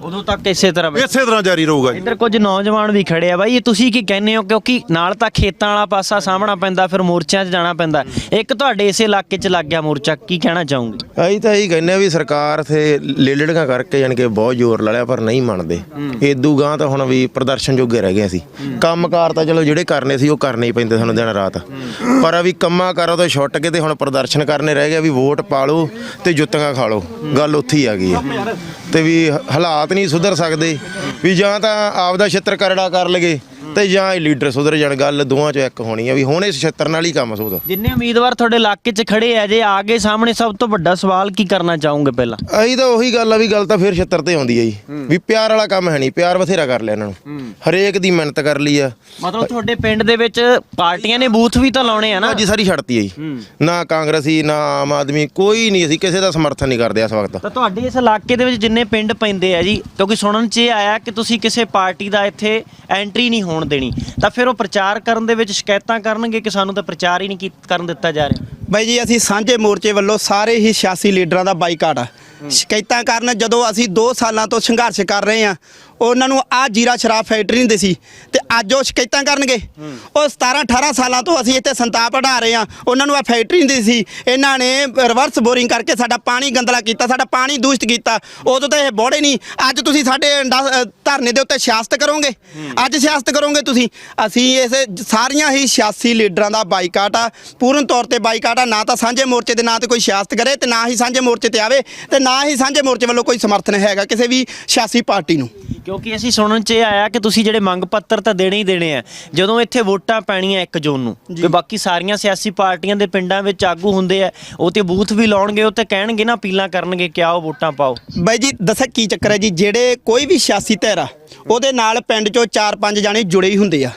ਉਦੋਂ ਤੱਕ ਇਸੇ ਤਰ੍ਹਾਂ। ਇਸੇ ਤਰ੍ਹਾਂ ਜਾਰੀ ਰਹੂਗਾ ਜੀ। ਇੱਧਰ ਕੁਝ ਨੌਜਵਾਨ ਵੀ ਖੜੇ ਆ ਬਾਈ ਇਹ ਤੁਸੀਂ ਕੀ ਕਹਿੰਦੇ ਹੋ? ਕਿਉਂਕਿ ਨਾਲ ਤਾਂ ਖੇਤਾਂ ਵਾਲਾ ਪਾਸਾ ਸਾਹਮਣਾ ਪੈਂਦਾ ਫਿਰ ਮੋਰਚਿਆਂ 'ਚ ਜਾਣਾ ਪੈਂਦਾ। ਇੱਕ ਤੁਹਾਡੇ ਇਸੇ ਇਲਾਕੇ 'ਚ ਲੱਗ ਗਿਆ ਮੋਰਚਾ ਕੀ ਕਹਿਣਾ ਚਾਹੋਗੇ? ਅਸੀਂ ਤਾਂ ਇਹੀ ਕਹਿੰਦੇ ਆ ਵੀ ਸਰਕਾਰ ਤੇ ਲੇਲੜੀਆਂ ਕਰਕੇ ਯਾਨੀ ਕਿ ਬਹੁਤ ਜ਼ੋਰ ਲਾ ਲਿਆ ਪਰ ਨਹੀਂ ਮੰਨਦੇ। ਏਦੂ ਗਾਂ ਤਾਂ ਹੁਣ ਵੀ ਪ੍ਰਦਰਸ਼ਨ ਜੋਗੇ ਰਹਿ ਗਏ ਸੀ ਕੰਮਕਾਰ ਤਾਂ ਚਲੋ ਜਿਹੜੇ ਕਰਨੇ ਸੀ ਉਹ ਕਰਨੇ ਹੀ ਪੈਂਦੇ ਸਾਨੂੰ ਦਿਨ ਰਾਤ। ਪਰ ਆ ਵੀ ਕੰਮਾਂ ਕਾਰਾਂ ਤੋਂ ਛੁੱਟ ਕੇ ਤੇ ਹੁਣ ਪ੍ਰਦਰਸ਼ਨ ਕਰਨੇ ਰਹਿ ਗਿਆ ਵੀ ਵੋਟ ਪਾ ਲਓ ਤੇ ਜੁੱਤੀਆਂ ਖਾ ਲਓ। ਗੱਲ ਉੱਥੇ ਹੀ ਆ ਗਈ ਹੈ। ਤੇ ਵੀ ਹਾਲਾਤ ਨਹੀਂ ਸੁਧਰ ਸਕਦੇ। ਵੀ ਜਾਂ ਤਾਂ ਆਪਦਾ ਛਿੱਤਰ ਕਰੜਾ ਕਰ ਲਗੇ ਤੇ ਜਾਂ ਇਹ ਲੀਡਰ ਸੁਧਰ ਜਾਣ ਗੱਲ ਦੋਵਾਂ ਚੋਂ ਇੱਕ ਹੋਣੀ ਆ ਵੀ ਹੁਣ ਇਸ ਛਿੱਤਰ ਨਾਲ ਹੀ ਕੰਮ ਸੁਧਰ ਜਿੰਨੇ ਉਮੀਦਵਾਰ ਤੁਹਾਡੇ ਇਲਾਕੇ 'ਚ ਖੜੇ ਆ ਜੇ ਆਗੇ ਸਾਹਮਣੇ ਸਭ ਤੋਂ ਵੱਡਾ ਸਵਾਲ ਕੀ ਕਰਨਾ ਚਾਹੋਗੇ ਪਹਿਲਾਂ? ਅਹੀਂ ਤਾਂ ਉਹੀ ਗੱਲ ਆ ਵੀ ਗੱਲ ਤਾਂ ਫਿਰ ਛੱਤਰ ਤੇ ਆਉਂਦੀ ਆ ਜੀ। ਵੀ ਪਿਆਰ ਵਾਲਾ ਕੰਮ ਹੈ ਨਹੀਂ ਪਿਆਰ ਬਥੇਰਾ ਕਰ ਲਿਆ ਇਹਨਾਂ ਨੂੰ। ਹਰੇਕ ਦੀ ਮਿਹਨਤ ਕਰ ਲਈ ਆ। ਮਤਲਬ ਤੁਹਾਡੇ ਪਿੰਡ ਦੇ ਵਿੱਚ ਪਾਰਟੀਆਂ ਨੇ ਬੂਥ ਵੀ ਤਾਂ ਲਾਉਣੇ ਆ ਨਾ? ਅੱਜ ਸਾਰੀ ਛੱਡਤੀ ਆ ਜੀ। ਨਾ ਕਾਂਗਰਸੀ ਨਾ ਆਮ ਆਦਮੀ ਕੋਈ ਨਹੀਂ ਅਸੀਂ ਕਿਸੇ ਦਾ ਸਮਰਥਨ ਨਹੀਂ ਕਰਦੇ ਇਸ ਵਕਤ। ਤਾਂ ਤੁਹਾਡੇ ਇਸ ਇਲਾਕੇ ਦੇ ਵਿੱਚ ਜਿੰਨੇ ਪਿੰਡ ਪੈਂਦੇ ਆ ਜੀ ਕਿਉਂਕਿ ਸੁਣਨ 'ਚ ਇਹ ਆਇਆ ਕਿ ਤੁਸੀਂ ਕਿਸੇ ਪਾਰਟੀ ਦਾ ਇੱਥੇ ਐਂਟਰੀ ਨਹੀਂ ਹੋਣ ਦੇਣੀ। ਤਾਂ ਫਿਰ ਉਹ ਪ੍ਰਚਾਰ ਕਰਨ ਦੇ ਵਿੱਚ ਸ਼ਿਕਾਇਤਾਂ ਕਰਨਗੇ ਕਿ ਸਾਨੂੰ ਤਾਂ ਪ੍ਰਚਾਰ ਹੀ ਨਹੀਂ ਕੀ- ਕਰਨ ਦਿੱਤਾ ਜਾ ਰਿਹਾ? ਬਾਈ ਜੀ ਅਸੀਂ ਸਾਂਝੇ ਮੋਰਚੇ ਵੱਲੋਂ ਸਾਰੇ ਹੀ ਸਿਆਸੀ ਲੀਡਰਾਂ ਦਾ ਬਾਈਕਾਟ ਆ। ਸ਼ਿਕਾਇਤਾਂ ਕਾਰਨ ਜਦੋਂ ਅਸੀਂ 2 ਸਾਲਾਂ ਤੋਂ ਸੰਘਰਸ਼ ਕਰ ਰਹੇ ਆ ਉਹਨਾਂ ਨੂੰ ਆ ਜੀਰਾ ਸ਼ਰਾਬ ਫੈਕਟਰੀ ਨਹੀਂ ਸੀ ਤੇ ਅੱਜ ਉਹ ਸ਼ਿਕਾਇਤਾਂ ਕਰਨਗੇ। ਉਹ 17 18 ਸਾਲਾਂ ਤੋਂ ਅਸੀਂ ਇੱਥੇ ਸੰਤਾਪ ਹਟਾ ਰਹੇ ਆ ਉਹਨਾਂ ਨੂੰ ਆ ਫੈਕਟਰੀ ਨਹੀਂ ਸੀ। ਇਹਨਾਂ ਨੇ ਰਿਵਰਸ ਬੋਰਿੰਗ ਕਰਕੇ ਸਾਡਾ ਪਾਣੀ ਗੰਦਲਾ ਕੀਤਾ, ਸਾਡਾ ਪਾਣੀ ਦੂਸ਼ਿਤ ਕੀਤਾ। ਉਦੋਂ ਤਾਂ ਇਹ ਬੋੜੇ ਨਹੀਂ। ਅੱਜ ਤੁਸੀਂ ਸਾਡੇ ਇੰਡਾ- ਧਰਨੇ ਦੇ ਉੱਤੇ ਸਿਆਸਤ ਕਰੋਗੇ। ਅੱਜ ਸਿਆਸਤ ਕਰੋਗੇ ਤੁਸੀਂ। ਅਸੀਂ ਇਸ ਸਾਰੀਆਂ ਹੀ ਸਿਆਸੀ ਲੀਡਰਾਂ ਦਾ ਬਾਈਕਾਟ ਆ। ਪੂਰਨ ਤੌਰ ਤੇ ਬਾਈਕਾਟ ਆ। ਨਾ ਤਾਂ ਸਾਂਝੇ ਮੋਰਚੇ ਦੇ ਨਾਂ ਤੇ ਕੋਈ ਸਿਆਸਤ ਕਰੇ ਤੇ ਨਾ ਹੀ ਸਾਂਝੇ ਮੋਰਚੇ ਤੇ ਆਵੇ ਤੇ ਨਾ ਹੀ ਸਾਂਝੇ ਮੋਰਚੇ ਵੱਲੋਂ ਕੋਈ ਸਮਰਥਨ ਹੈਗਾ ਕਿਸੇ ਵੀ ਸਿਆਸੀ ਪਾਰਟੀ ਨੂੰ। ਕਿਉਂਕਿ ਅਸੀਂ ਸੁਣਨ 'ਚ ਇਹ ਆਇਆ ਕਿ ਤੁਸੀਂ ਜਿਹੜੇ ਮੰਗ ਪੱਤਰ ਤਾਂ ਦੇਣੇ ਹੀ ਦੇਣੇ ਆ ਜਦੋਂ ਇੱਥੇ ਵੋਟਾਂ ਪੈਣੀਆਂ 1 ਜੂਨ ਨੂੰ ਕਿ ਬਾਕੀ ਸਾਰੀਆਂ ਸਿਆਸੀ ਪਾਰਟੀਆਂ ਦੇ ਪਿੰਡਾਂ ਵਿੱਚ ਆਗੂ ਹੁੰਦੇ ਆ ਉਹ ਤੇ ਬੂਥ ਵੀ ਲਾਉਣਗੇ ਉਹ ਤੇ ਕਹਿਣਗੇ ਨਾ ਅਪੀਲਾਂ ਕਰਨਗੇ ਕਿ ਆਓ ਵੋਟਾਂ ਪਾਓ। ਬਾਈ ਜੀ ਦੱਸਾਂ ਕੀ ਚੱਕਰ ਹੈ ਜੀ ਜਿਹੜੇ ਕੋਈ ਵੀ ਸਿਆਸੀ ਧਿਰ ਆ ਉਹਦੇ ਨਾਲ ਪਿੰਡ ਚੋਂ 4-5 ਜਾਣੇ ਜੁੜੇ ਹੀ ਹੁੰਦੇ ਆ।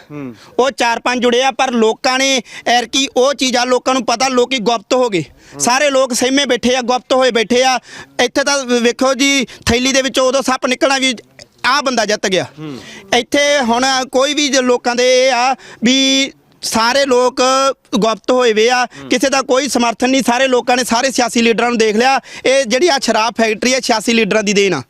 ਉਹ 4-5 ਜੁੜੇ ਆ ਪਰ ਲੋਕਾਂ ਨੇ ਐਰ ਕੀ ਉਹ ਚੀਜ਼ ਆ ਲੋਕਾਂ ਨੂੰ ਪਤਾ ਲੋਕੀ ਗੁਪਤ ਹੋ ਗਏ। ਸਾਰੇ ਲੋਕ ਸਹਿਮੇ ਬੈਠੇ ਆ ਗੁਪਤ ਹੋਏ ਬੈਠੇ ਆ। ਇੱਥੇ ਤਾਂ ਵੇਖੋ ਜੀ ਥੈਲੀ ਦੇ ਵਿੱਚੋਂ ਉਦੋਂ ਸੱਪ ਨਿਕਲਣਾ ਵੀ ਆ ਬੰਦਾ ਜਿੱਤ ਗਿਆ। ਇੱਥੇ ਹੁਣ ਕੋਈ ਵੀ ਲੋਕਾਂ ਦੇ ਇਹ ਆ ਵੀ ਸਾਰੇ ਲੋਕ ਗੁਪਤ ਹੋਏ ਵੇ ਆ ਕਿਸੇ ਦਾ ਕੋਈ ਸਮਰਥਨ ਨਹੀਂ ਸਾਰੇ ਲੋਕਾਂ ਨੇ ਸਾਰੇ ਸਿਆਸੀ ਲੀਡਰਾਂ ਨੂੰ ਦੇਖ ਲਿਆ। ਇਹ ਜਿਹੜੀ ਆ ਸ਼ਰਾਬ ਫੈਕਟਰੀ ਹੈ ਸਿਆਸੀ ਲੀਡਰਾਂ ਦੀ ਦੇਣ ਆ।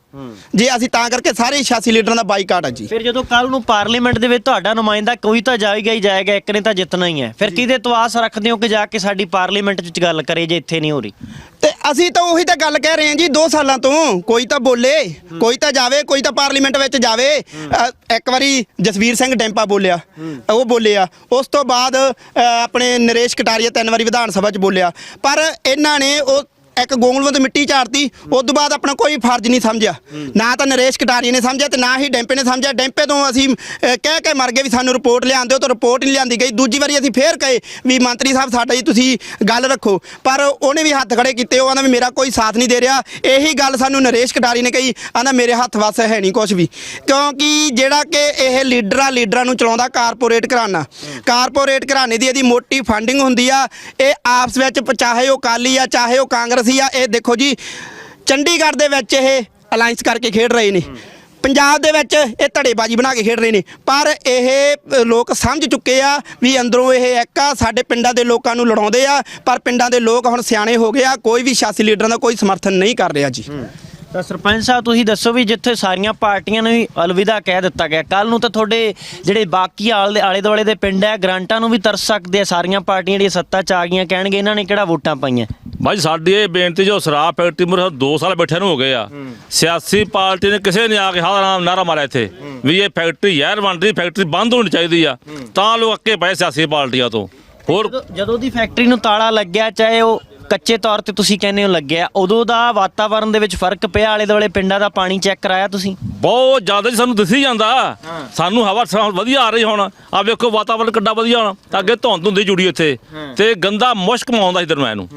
ਜੇ ਅਸੀਂ ਤਾਂ ਕਰਕੇ ਸਾਰੇ ਸਿਆਸੀ ਲੀਡਰਾਂ ਦਾ ਬਾਈਕਾਟ ਆ ਜੀ। ਫਿਰ ਜਦੋਂ ਕੱਲ ਨੂੰ ਪਾਰਲੀਮੈਂਟ ਦੇ ਵਿੱਚ ਤੁਹਾਡਾ ਨੁਮਾਇੰਦਾ ਕੋਈ ਤਾਂ ਜਾਏਗਾ ਹੀ ਜਾਏਗਾ ਇੱਕ ਨੇ ਤਾਂ ਜਿੱਤਣਾ ਹੀ ਹੈ। ਫਿਰ ਕਿਹਦੇ ਤੋਂ ਆਸ ਰੱਖਦੇ ਹੋ ਕਿ ਜਾ ਕੇ ਸਾਡੀ ਪਾਰਲੀਮੈਂਟ 'ਚ ਗੱਲ ਕਰੇ ਜੇ ਇੱਥੇ ਨਹੀਂ ਹੋ ਰਹੀ? ਅਸੀਂ ਤਾਂ ਉਹੀ ਤਾਂ ਗੱਲ ਕਹਿ ਰਹੇ ਹਾਂ ਜੀ 2 ਸਾਲਾਂ ਤੋਂ। ਕੋਈ ਤਾਂ ਬੋਲੇ ਕੋਈ ਤਾਂ ਜਾਵੇ ਕੋਈ ਤਾਂ ਪਾਰਲੀਮੈਂਟ ਵਿੱਚ ਜਾਵੇ। ਅ, ਇੱਕ ਵਾਰੀ ਜਸਵੀਰ ਸਿੰਘ ਡੈਂਪਾ ਬੋਲਿਆ। ਉਹ ਬੋਲਿਆ। ਉਸ ਤੋਂ ਬਾਅਦ ਅ, ਆਪਣੇ ਨਰੇਸ਼ ਕਟਾਰੀਆ ਤਿੰਨ ਵਾਰੀ ਵਿਧਾਨ ਸਭਾ 'ਚ ਬੋਲਿਆ। ਪਰ ਇਹਨਾਂ ਨੇ ਉਹ ਇੱਕ ਗੋਂਗਲੂਆਂ ਤੋਂ ਮਿੱਟੀ ਝਾੜਤੀ, ਉਸ ਤੋਂ ਬਾਅਦ ਆਪਣਾ ਕੋਈ ਫਰਜ਼ ਨਹੀਂ ਸਮਝਿਆ। ਨਾ ਤਾਂ ਨਰੇਸ਼ ਕਟਾਰੀਆ ਨੇ ਸਮਝਿਆ ਤੇ ਨਾ ਹੀ ਡੈਂਪੇ ਨੇ ਸਮਝਿਆ। ਡੈਂਪੇ ਤੋਂ ਅਸੀਂ ਕਹਿ ਕੇ ਮਰ ਗਏ ਵੀ ਸਾਨੂੰ ਰਿਪੋਰਟ ਲਿਆਂਦੇ ਦਿਓ ਤਾਂ ਰਿਪੋਰਟ ਨਹੀਂ ਲਿਆਂਦੀ ਗਈ। ਦੂਜੀ ਵਾਰੀ ਅਸੀਂ ਫੇਰ ਕਹੇ ਵੀ ਮੰਤਰੀ ਸਾਹਿਬ, ਸਾਡਾ ਜੀ ਤੁਸੀਂ ਗੱਲ ਰੱਖੋ। ਪਰ ਉਹਨੇ ਵੀ ਹੱਥ ਖੜੇ ਕੀਤੇ, ਉਹ ਆਂਦਾ ਵੀ ਮੇਰਾ ਕੋਈ ਸਾਥ ਨਹੀਂ ਦੇ ਰਿਹਾ। ਇਹੀ ਗੱਲ ਸਾਨੂੰ ਨਰੇਸ਼ ਕਟਾਰੀ ਨੇ ਕਹੀ। ਆਂਦਾ ਮੇਰੇ ਹੱਥ ਵਸ ਹੈ ਨਹੀਂ ਕੁਝ ਵੀ। ਕਿਉਂਕਿ ਜਿਹੜਾ ਕਿ ਇਹ ਲੀਡਰਾਂ ਲੀਡਰਾਂ ਨੂੰ ਚਲਾਉਂਦਾ ਕਾਰਪੋਰੇਟ ਘਰਾਣਾ ਕਾਰਪੋਰੇਟ ਘਰਾਣੇ ਦੀ ਇਹਦੀ ਮੋਟੀ ਫੰਡਿੰਗ ਹੁੰਦੀ ਆ। ਇਹ ਆਪਸ ਵਿੱਚ ਚਾਹੇ ਉਹ ਕਾਲੀ ਆ, ਚਾਹੇ ਉਹ ਕਾਂਗਰਸ ਆ, ਇਹ ਦੇਖੋ ਜੀ, ਚੰਡੀਗੜ੍ਹ ਦੇ ਵਿੱਚ ਇਹ ਅਲਾਈਅੰਸ ਕਰਕੇ ਖੇਡ ਰਹੇ ਨੇ। ਪੰਜਾਬ ਦੇ ਵਿੱਚ ਇਹ ਧੜੇਬਾਜ਼ੀ ਬਣਾ ਕੇ ਖੇਡ ਰਹੇ ਨੇ। ਪਰ ਇਹ ਲੋਕ ਸਮਝ ਚੁੱਕੇ ਆ ਵੀ ਅੰਦਰੋਂ ਇਹ ਇੱਕ ਆ, ਸਾਡੇ ਪਿੰਡਾਂ ਦੇ ਲੋਕਾਂ ਨੂੰ ਲੜਾਉਂਦੇ ਆ, ਪਰ ਪਿੰਡਾਂ ਦੇ ਲੋਕ ਹੁਣ ਸਿਆਣੇ ਹੋ ਗਏ ਆ, ਕੋਈ ਵੀ ਸਿਆਸੀ ਲੀਡਰਾਂ ਦਾ ਕੋਈ ਸਮਰਥਨ ਨਹੀਂ ਕਰ ਰਿਹਾ ਜੀ। ਤਾਂ ਸਰਪੰਚ ਸਾਹਿਬ ਤੁਸੀਂ ਦੱਸੋ ਵੀ ਜਿੱਥੇ ਸਾਰੀਆਂ ਪਾਰਟੀਆਂ ਨੂੰ ਹੀ ਅਲਵਿਦਾ ਕਹਿ ਦਿੱਤਾ ਗਿਆ ਕੱਲ ਨੂੰ ਤਾਂ ਤੁਹਾਡੇ ਜਿਹੜੇ ਬਾਕੀ ਆਲੇ ਆਲੇ ਦੁਆਲੇ ਦੇ ਪਿੰਡ ਹੈ ਗ੍ਰਾਂਟਾਂ ਨੂੰ ਵੀ ਤਰਸ ਸਕਦੇ ਆ ਸਾਰੀਆਂ ਪਾਰਟੀਆਂ ਜਿਹੜੀਆਂ ਸੱਤਾ 'ਚ ਆ ਗਈਆਂ ਕਹਿਣਗੇ ਇਹਨਾਂ ਨੇ ਕਿਹੜਾ ਵੋਟਾਂ ਪਾਈਆਂ? ਭਾਈ ਸਾਡੀ ਇਹ ਬੇਨਤੀ ਜੋ ਸ਼ਰਾਬ ਫੈਕਟਰੀ ਮੁਰੇ 2 ਸਾਲ ਬੈਠੇ ਨੂੰ ਹੋ ਗਏ ਆ। ਸਿਆਸੀ ਪਾਰਟੀ ਨੇ ਕਿਸੇ ਨੇ ਆ ਕੇ ਹਾਂ ਨਾਮ ਨਾਰਾ ਮਾਰਿਆ ਇੱਥੇ ਵੀ ਇਹ ਫੈਕਟਰੀ ਯਾਰ ਬਣ ਰਹੀ ਫੈਕਟਰੀ ਬੰਦ ਹੋਣੀ ਚਾਹੀਦੀ ਆ। ਤਾਂ ਲੋਕ ਅੱਕੇ ਪਏ ਸਿਆਸੀ ਪਾਰਟੀਆਂ ਤੋਂ। ਹੋਰ ਜਦੋਂ ਦੀ ਫੈਕਟਰੀ ਨੂੰ ਤਾਲਾ ਲੱਗਿਆ ਚਾਹੇ ਉਹ ਕੱਚੇ ਤੌਰ ਤੇ ਤੁਸੀਂ ਕਹਿੰਦੇ ਹੋ ਲੱਗਿਆ। ਉਦੋਂ ਦਾ ਵਾਤਾਵਰਣ ਦੇ ਵਿੱਚ ਫ਼ਰਕ ਪਿਆ ਆਲੇ ਦੁਆਲੇ ਪਿੰਡਾਂ ਦਾ ਪਾਣੀ ਚੈੱਕ ਕਰਾਇਆ ਤੁਸੀਂ? ਬਹੁਤ ਜ਼ਿਆਦਾ ਜੀ ਸਾਨੂੰ ਦਿਸੀ ਜਾਂਦਾ। ਸਾਨੂੰ ਹਵਾ ਸਾ- ਵਧੀਆ ਆ ਰਹੀ ਹੁਣ। ਆ ਵੇਖੋ ਵਾਤਾਵਰਨ ਕਿੱਡਾ ਵਧੀਆ ਹੁਣ। ਅੱਗੇ ਧੁੰਦ ਹੁੰਦੀ ਜੁੜੀ ਇੱਥੇ ਤੇ ਗੰਦਾ ਮੁਸ਼ਕ ਮਾਉਂਦਾ ਇਧਰ ਮੈਨੂੰ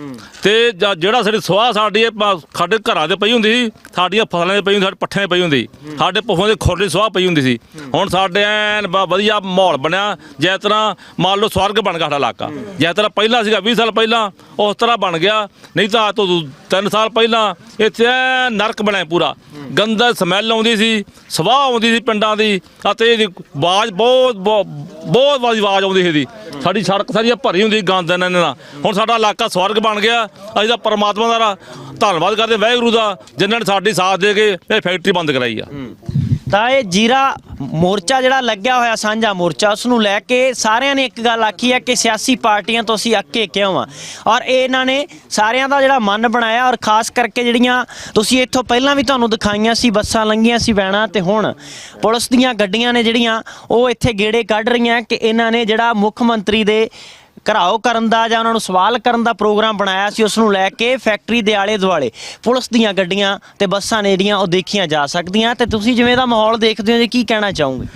ਤੇ ਜ- ਜਿਹੜਾ ਸਾਡੀ ਸਵਾਹ ਸਾਡੀ ਇਹ ਪ- ਸਾਡੇ ਘਰਾਂ ਦੇ ਪਈ ਹੁੰਦੀ ਸੀ ਸਾਡੀਆਂ ਫਸਲਾਂ ਦੇ ਪਈ ਹੁੰਦੀ ਸਾਡੇ ਪੱਠਿਆਂ ਦੇ ਪਈ ਹੁੰਦੀ। ਸਾਡੇ ਪਸ਼ੂਆਂ ਦੇ ਖੋਰੇ ਸਵਾਹ ਪਈ ਹੁੰਦੀ ਸੀ। ਹੁਣ ਸਾਡੇ ਐਨ ਬ- ਵਧੀਆ ਮਾਹੌਲ ਬਣਿਆ। ਜਿਸ ਤਰ੍ਹਾਂ ਮੰਨ ਲਓ ਸਵਰਗ ਬਣ ਗਿਆ ਸਾਡਾ ਇਲਾਕਾ। ਜਿਸ ਤਰ੍ਹਾਂ ਪਹਿਲਾਂ ਸੀਗਾ 20 ਸਾਲ ਪਹਿਲਾਂ ਉਸ ਤਰ੍ਹਾਂ ਬਣ ਗਿਆ, ਨਹੀਂ ਤਾਂ ਅੱਜ ਤੋਂ 3 ਸਾਲ ਪਹਿਲਾਂ ਇੱਥੇ ਨਰਕ ਬਣਿਆ ਪੂਰਾ। ਗੰਦਾ ਸਮੈਲ ਆਉਂਦੀ ਸੀ, ਸਵਾਹ ਆਉਂਦੀ ਸੀ ਪਿੰਡਾਂ ਦੀ, ਅਤੇ ਇਹਦੀ ਆਵਾਜ਼ ਬਹੁਤ ਬਹੁਤ ਬਹੁਤ ਆਵਾਜ਼ ਆਉਂਦੀ ਸੀ ਇਹਦੀ। ਸਾਡੀ ਸੜਕ ਸਾਰੀ ਭਰੀ ਹੁੰਦੀ ਸੀ ਗੰਦ ਇਹਨਾਂ ਨਾਲ। ਹੁਣ ਸਾਡਾ ਇਲਾਕਾ ਸਵਰਗ ਬਣ ਗਿਆ, ਅਸੀਂ ਤਾਂ ਪਰਮਾਤਮਾ ਦਾ ਧੰਨਵਾਦ ਕਰਦੇ ਵਾਹਿਗੁਰੂ ਦਾ, ਜਿਨ੍ਹਾਂ ਨੇ ਸਾਡੀ ਸਾਥ ਦੇ ਕੇ ਇਹ ਫੈਕਟਰੀ ਬੰਦ ਕਰਾਈ ਆ। ਤਾਂ ਇਹ ਜੀਰਾ ਮੋਰਚਾ ਜਿਹੜਾ ਲੱਗਿਆ ਹੋਇਆ ਸਾਂਝਾ ਮੋਰਚਾ, ਉਸ ਨੂੰ ਲੈ ਕੇ ਸਾਰਿਆਂ ਨੇ ਇੱਕ ਗੱਲ ਆਖੀ ਹੈ ਕਿ ਸਿਆਸੀ ਪਾਰਟੀਆਂ ਤੋਂ ਅਸੀਂ ਅੱਕੇ ਕਿਉਂ ਆ? ਔਰ ਇਹ ਇਹਨਾਂ ਨੇ ਸਾਰਿਆਂ ਦਾ ਜਿਹੜਾ ਮਨ ਬਣਾਇਆ ਔਰ ਖਾਸ ਕਰਕੇ ਜਿਹੜੀਆਂ ਤੁਸੀਂ ਇੱਥੋਂ ਪਹਿਲਾਂ ਵੀ ਤੁਹਾਨੂੰ ਦਿਖਾਈਆਂ ਸੀ, ਬੱਸਾਂ ਲੰਘੀਆਂ ਸੀ ਵੈਣਾ ਤੇ ਹੁਣ ਪੁਲਿਸ ਦੀਆਂ ਗੱਡੀਆਂ ਨੇ ਜਿਹੜੀਆਂ, ਉਹ ਇੱਥੇ ਗੇੜੇ ਕੱਢ ਰਹੀਆਂ ਕਿ ਇਹਨਾਂ ਨੇ ਜਿਹੜਾ ਮੁੱਖ ਮੰਤਰੀ ਦੇ ਘਰਾਓ ਕਰਨ ਦਾ ਜਾਂ ਉਹਨਾਂ ਨੂੰ ਸਵਾਲ ਕਰਨ ਦਾ ਪ੍ਰੋਗਰਾਮ ਬਣਾਇਆ ਸੀ, ਉਸ ਨੂੰ ਲੈ ਕੇ ਫੈਕਟਰੀ ਦੇ ਆਲੇ ਦੁਆਲੇ ਪੁਲਿਸ ਦੀਆਂ ਗੱਡੀਆਂ ਤੇ ਬੱਸਾਂ ਨੇ ਜਿਹੜੀਆਂ ਉਹ ਦੇਖੀਆਂ ਜਾ ਸਕਦੀਆਂ। ਤੇ ਤੁਸੀਂ ਜਿਵੇਂ ਦਾ ਮਾਹੌਲ ਦੇਖਦੇ ਹੋ ਜੀ, ਕੀ ਕਹਿਣਾ ਚਾਹੋਗੇ?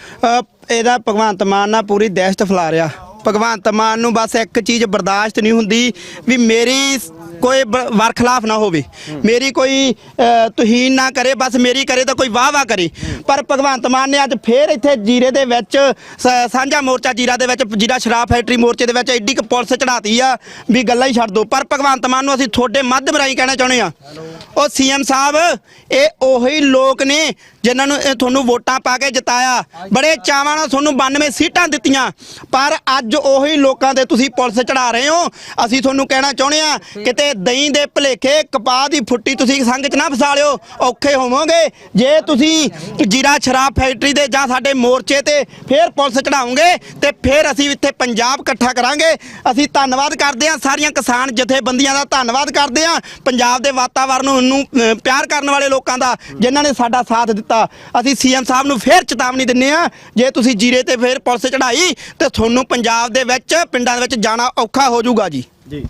ਇਹਦਾ ਭਗਵੰਤ ਮਾਨ ਨਾਲ ਪੂਰੀ ਦਹਿਸ਼ਤ ਫੈਲਾ ਰਿਹਾ। ਭਗਵੰਤ ਮਾਨ ਨੂੰ ਬਸ ਇੱਕ ਚੀਜ਼ ਬਰਦਾਸ਼ਤ ਨਹੀਂ ਹੁੰਦੀ ਵੀ ਮੇਰੀ ਕੋਈ ਵਰਖਲਾਫ ਨਾ ਹੋਵੇ। ਮੇਰੀ ਕੋਈ ਤੋਹੀਨ ਨਾ ਕਰੇ ਬਸ ਮੇਰੀ ਕਰੇ ਤਾਂ ਕੋਈ ਵਾਹ ਵਾਹ ਕਰੇ। ਪਰ ਭਗਵੰਤ ਮਾਨ ਨੇ ਅੱਜ ਫੇਰ ਇੱਥੇ ਜੀਰੇ ਦੇ ਵਿੱਚ ਸਾਂਝਾ ਮੋਰਚਾ ਜੀਰਾ ਦੇ ਵਿੱਚ ਜੀਰਾ ਸ਼ਰਾਬ ਫੈਕਟਰੀ ਮੋਰਚੇ ਦੇ ਵਿੱਚ ਐਡੀ ਕੁ ਪੁਲਿਸ ਚੜਾਤੀ ਆ ਵੀ ਗੱਲਾਂ ਹੀ ਛੱਡ ਦੋ। ਪਰ ਭਗਵੰਤ ਮਾਨ ਨੂੰ ਅਸੀਂ ਤੁਹਾਡੇ ਮਾਧਿਅਮ ਰਾਹੀਂ ਕਹਿਣਾ ਚਾਹੁੰਦੇ ਆ ਉਹ ਸੀਐਮ ਸਾਹਿਬ ਇਹ ਉਹੀ ਲੋਕ ਨੇ ਜਿਨ੍ਹਾਂ ਨੂੰ ਇਹ ਤੁਹਾਨੂੰ ਵੋਟਾਂ ਪਾ ਕੇ ਜਿਤਾਇਆ। ਬੜੇ ਚਾਵਾਂ ਨਾਲ ਤੁਹਾਨੂੰ 92 ਸੀਟਾਂ ਦਿੱਤੀਆਂ। ਪਰ ਅੱਜ ਉਹੀ ਲੋਕਾਂ ਦੇ ਤੁਸੀਂ ਪੁਲਿਸ ਚੜਾ ਰਹੇ ਹੋ। ਅਸੀਂ ਤੁਹਾਨੂੰ ਕਹਿਣਾ ਚਾਹੁੰਦੇ ਆ ਕਿਤੇ ਦਹੀਂ ਦੇ ਭਲੇਖੇ ਕਪਾਹ ਦੀ ਫੁੱਟੀ ਤੁਸੀਂ ਸੰਗ ਚ ਨਾ ਫਸਾ ਲਿਓ ਔਖੇ ਹੋਵੋਗੇ। ਜੇ ਤੁਸੀਂ ਜੀਰਾ ਸ਼ਰਾਬ ਫੈਕਟਰੀ ਦੇ ਜਾਂ ਸਾਡੇ ਮੋਰਚੇ ਤੇ ਫੇਰ ਪੁਲਿਸ ਚੜਾਉਂਗੇ ਤੇ ਫੇਰ ਅਸੀਂ ਇੱਥੇ ਪੰਜਾਬ ਇਕੱਠਾ ਕਰਾਂਗੇ। ਅਸੀਂ ਧੰਨਵਾਦ ਕਰਦੇ ਹਾਂ ਸਾਰੀਆਂ ਕਿਸਾਨ ਜਥੇਬੰਦੀਆਂ ਦਾ ਧੰਨਵਾਦ ਕਰਦੇ ਹਾਂ। ਪੰਜਾਬ ਦੇ ਵਾਤਾਵਰਨ ਨੂੰ ਅ, ਪਿਆਰ ਕਰਨ ਵਾਲੇ ਲੋਕਾਂ ਦਾ ਜਿਨ੍ਹਾਂ ਨੇ ਸਾਡਾ ਸਾਥ ਦਿੱਤਾ। ਅਸੀਂ ਸੀਐਮ ਸਾਹਿਬ ਨੂੰ ਫੇਰ ਚੇਤਾਵਨੀ ਦਿੰਨੇ ਆ ਜੇ ਤੁਸੀਂ ਜੀਰੇ ਤੇ ਫੇਰ ਪੁਲਿਸ ਚੜਾਈ ਤੇ ਤੁਹਾਨੂੰ ਪੰਜਾਬ ਦੇ ਵਿੱਚ, ਪਿੰਡਾਂ ਦੇ ਵਿੱਚ ਜਾਣਾ ਔਖਾ ਹੋ ਜਾਊਗਾ ਜੀ। ਜੀ।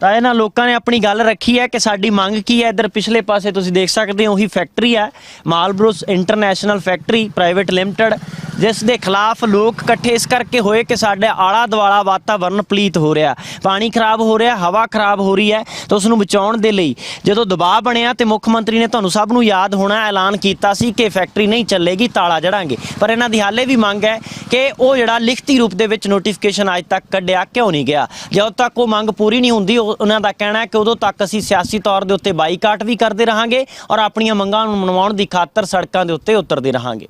ਤਾਂ ਇਹਨਾਂ ਲੋਕਾਂ ਨੇ ਆਪਣੀ ਗੱਲ ਰੱਖੀ ਹੈ ਕਿ ਸਾਡੀ ਮੰਗ ਕੀ ਹੈ? ਇੱਧਰ ਪਿਛਲੇ ਪਾਸੇ ਤੁਸੀਂ ਦੇਖ ਸਕਦੇ ਹੋ, ਉਹੀ ਫੈਕਟਰੀ ਹੈ। Malbros international factory private limited ਜਿਸ ਦੇ ਖਿਲਾਫ ਲੋਕ ਇਕੱਠੇ ਇਸ ਕਰਕੇ ਹੋਏ ਕਿ ਸਾਡੇ ਆਲਾ ਦੁਆਲਾ ਵਾਤਾਵਰਨ ਪਲੀਤ ਹੋ ਰਿਹਾ। ਪਾਣੀ ਖਰਾਬ ਹੋ ਰਿਹਾ, ਹਵਾ ਖਰਾਬ ਹੋ ਰਹੀ ਹੈ ਤਾਂ ਉਸ ਨੂੰ ਬਚਾਉਣ ਦੇ ਲਈ ਜਦੋਂ ਦਬਾਅ ਬਣਿਆ ਤੇ ਮੁੱਖ ਮੰਤਰੀ ਨੇ ਤੁਹਾਨੂੰ ਸਭ ਨੂੰ ਯਾਦ ਹੋਣਾ, ਐਲਾਨ ਕੀਤਾ ਸੀ ਕਿ ਫੈਕਟਰੀ ਨਹੀਂ ਚੱਲੇਗੀ, ਤਾਲਾ ਜੜਾਂਗੇ। ਪਰ ਇਹਨਾਂ ਦੀ ਹਾਲੇ ਵੀ ਮੰਗ ਹੈ ਕਿ ਉਹ ਜਿਹੜਾ ਲਿਖਤੀ ਰੂਪ ਦੇ ਵਿੱਚ ਨੋਟੀਫਿਕੇਸ਼ਨ ਅੱਜ ਤੱਕ ਕੱਢਿਆ ਕਿਉਂ ਨਹੀਂ ਗਿਆ? ਜਦੋਂ ਤੱਕ ਉਹ ਮੰਗ ਪੂਰੀ ਨਹੀਂ ਹੁੰਦੀ, ਉਹ- ਉਹਨਾਂ ਦਾ ਕਹਿਣਾ ਹੈ ਕਿ ਉਦੋਂ ਤੱਕ ਅਸੀਂ ਸਿਆਸੀ ਤੌਰ ਦੇ ਉੱਤੇ ਬਾਈਕਾਟ ਵੀ ਕਰਦੇ ਰਹਾਂਗੇ ਔਰ ਆਪਣੀਆਂ ਮੰਗਾਂ ਨੂੰ ਮਨਵਾਉਣ ਦੀ ਖਾਤਰ ਸੜਕਾਂ ਦੇ ਉੱਤੇ ਉਤਰਦੇ ਰਹਾਂਗੇ।